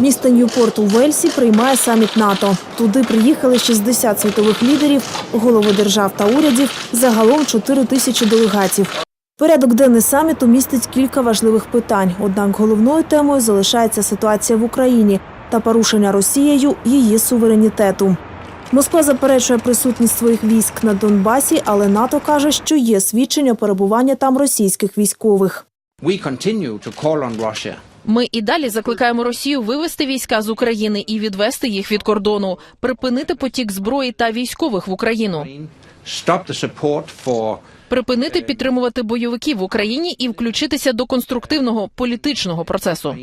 Місто Ньюпорт у Вельсі приймає саміт НАТО. Туди приїхали 60 світових лідерів, голови держав та урядів, загалом 4 тисячі делегатів. Порядок денний саміту містить кілька важливих питань. Однак головною темою залишається ситуація в Україні та порушення Росією її суверенітету. Москва заперечує присутність своїх військ на Донбасі, але НАТО каже, що є свідчення перебування там російських військових. We continue to call Ми і далі закликаємо Росію вивести війська з України і відвести їх від кордону, припинити потік зброї та військових в Україну, припинити підтримувати бойовиків в Україні і включитися до конструктивного політичного процесу.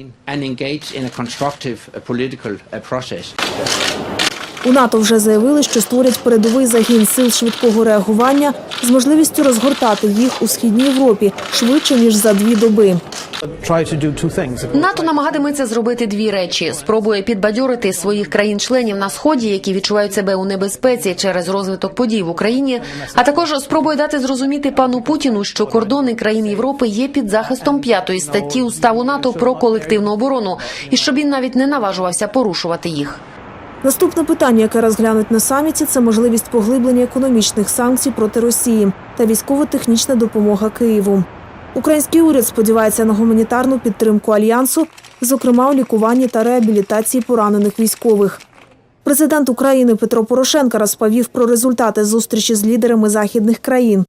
У НАТО вже заявили, що створять передовий загін сил швидкого реагування з можливістю розгортати їх у східній Європі швидше ніж за дві доби. Try to do two things. НАТО намагатиметься зробити дві речі: спробує підбадьорити своїх країн-членів на сході, які відчувають себе у небезпеці через розвиток подій в Україні. А також спробує дати зрозуміти пану Путіну, що кордони країн Європи є під захистом п'ятої статті уставу НАТО про колективну оборону, і щоб він навіть не наважувався порушувати їх. Наступне питання, яке розглянуть на саміті, це можливість поглиблення економічних санкцій проти Росії та військово-технічна допомога Києву. Український уряд сподівається на гуманітарну підтримку альянсу, зокрема у лікуванні та реабілітації поранених військових. Президент України Петро Порошенко розповів про результати зустрічі з лідерами західних країн.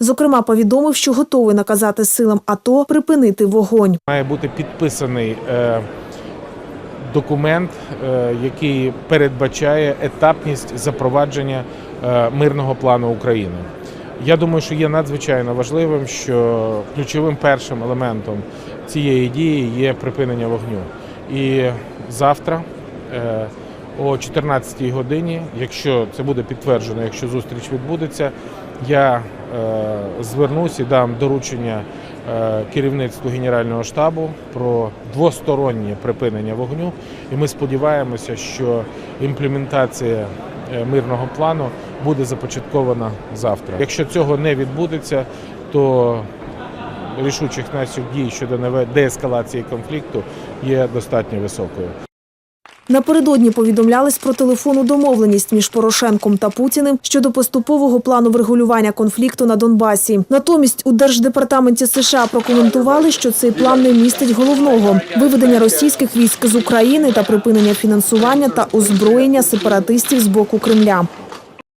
Зокрема, повідомив, що готовий наказати силам АТО припинити вогонь. Має бути підписаний е, документ, е, який передбачає етапність запровадження е, мирного плану України. Я думаю, що є надзвичайно важливим, що ключовим першим елементом цієї дії є припинення вогню. І завтра е, о 14-й годині, якщо це буде підтверджено, якщо зустріч відбудеться, я е, звернусь і дам доручення е, керівництву Генерального штабу про двостороннє припинення вогню. І ми сподіваємося, що імплементація мирного плану буде започаткована завтра. Якщо цього не відбудеться, то рішучих наших дій щодо деескалації конфлікту є достатньо високою. Напередодні повідомлялись про телефонну домовленість між Порошенком та Путіним щодо поступового плану врегулювання конфлікту на Донбасі. Натомість у держдепартаменті США прокоментували, що цей план не містить головного виведення російських військ з України та припинення фінансування та озброєння сепаратистів з боку Кремля.